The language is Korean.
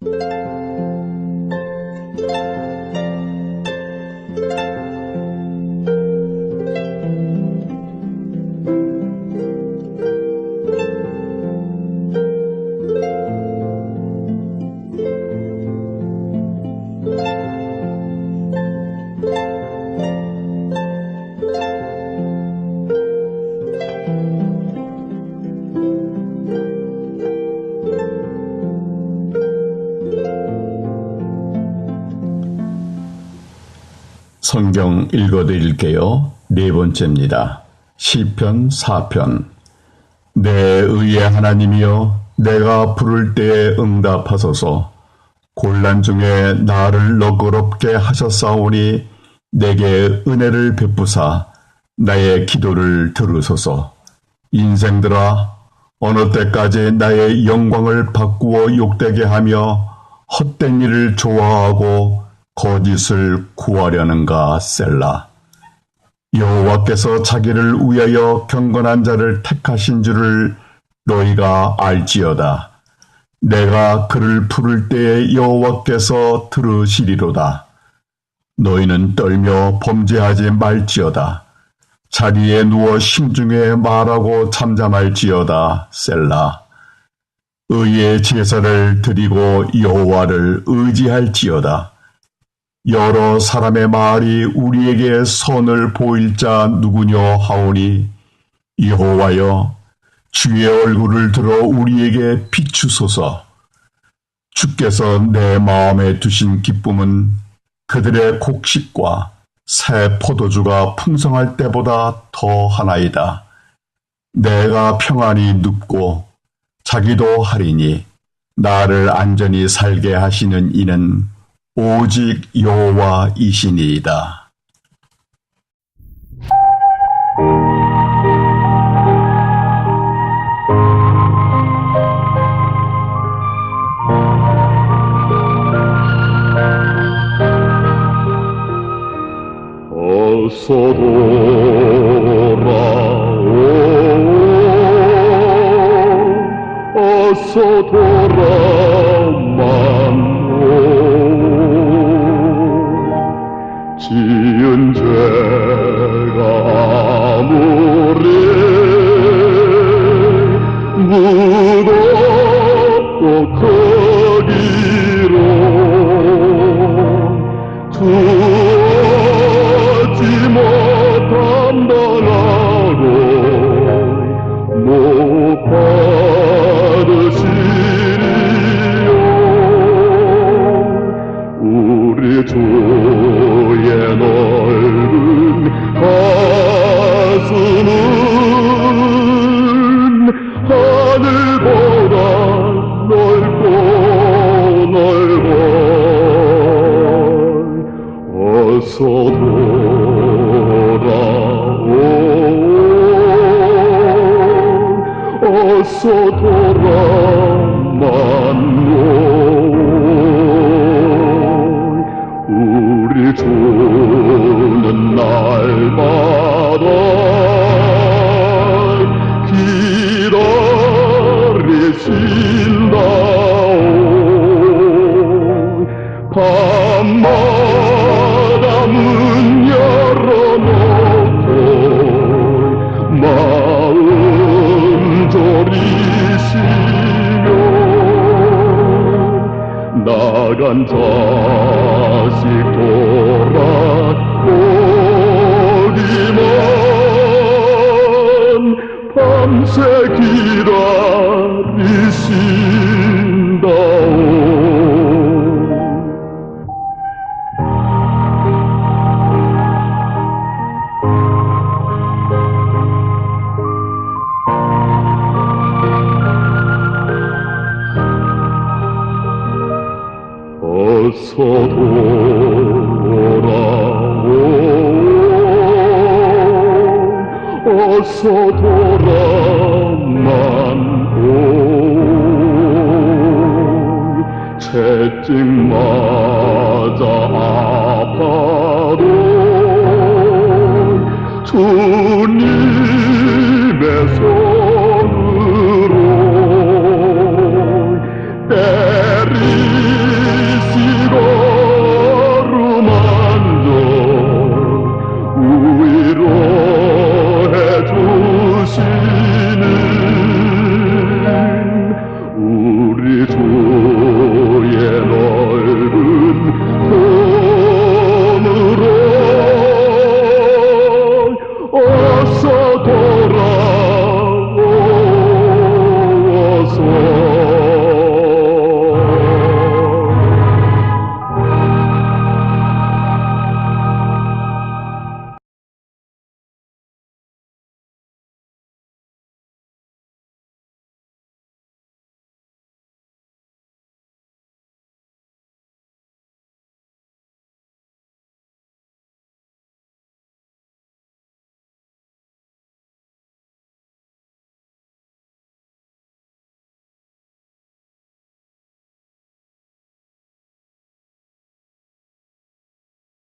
you. 성경 읽어드릴게요. 네 번째입니다. 시편 4편 내 의의 하나님이여 내가 부를 때에 응답하소서 곤란 중에 나를 너그럽게 하셨사오니 내게 은혜를 베푸사 나의 기도를 들으소서 인생들아 어느 때까지 나의 영광을 바꾸어 욕되게 하며 헛된 일을 좋아하고 거짓을 구하려는가 셀라. 여호와께서 자기를 위하여 경건한 자를 택하신 줄을 너희가 알지어다. 내가 그를 부를 때에 여호와께서 들으시리로다. 너희는 떨며 범죄하지 말지어다. 자리에 누워 심중에 말하고 잠잠할지어다. 셀라. 의의 제사를 드리고 여호와를 의지할지어다. 여러 사람의 말이 우리에게 선을 보일 자 누구냐 하오니 여호와여 주의 얼굴을 들어 우리에게 비추소서 주께서 내 마음에 두신 기쁨은 그들의 곡식과 새 포도주가 풍성할 때보다 더 하나이다. 내가 평안히 눕고 자기도 하리니 나를 안전히 살게 하시는 이는 오직 여호와이시니이다. 어서 돌아오 어서 돌아만오 지은 죄가 아무리 무겁고 크기로 두지 못한다라고 못 받으시리요. 우리 주 가슴은 하늘보다 넓고 넓어 어서 돌아오. 어서 돌아만오. 우리 주는 날 밤마다 문 열어놓고 마음 졸이시며 나간 자식 돌아오기만 밤새 기다리신다 어서 돌아오 어서 돌아만오. 채찍 맞아 아파도 주님의 손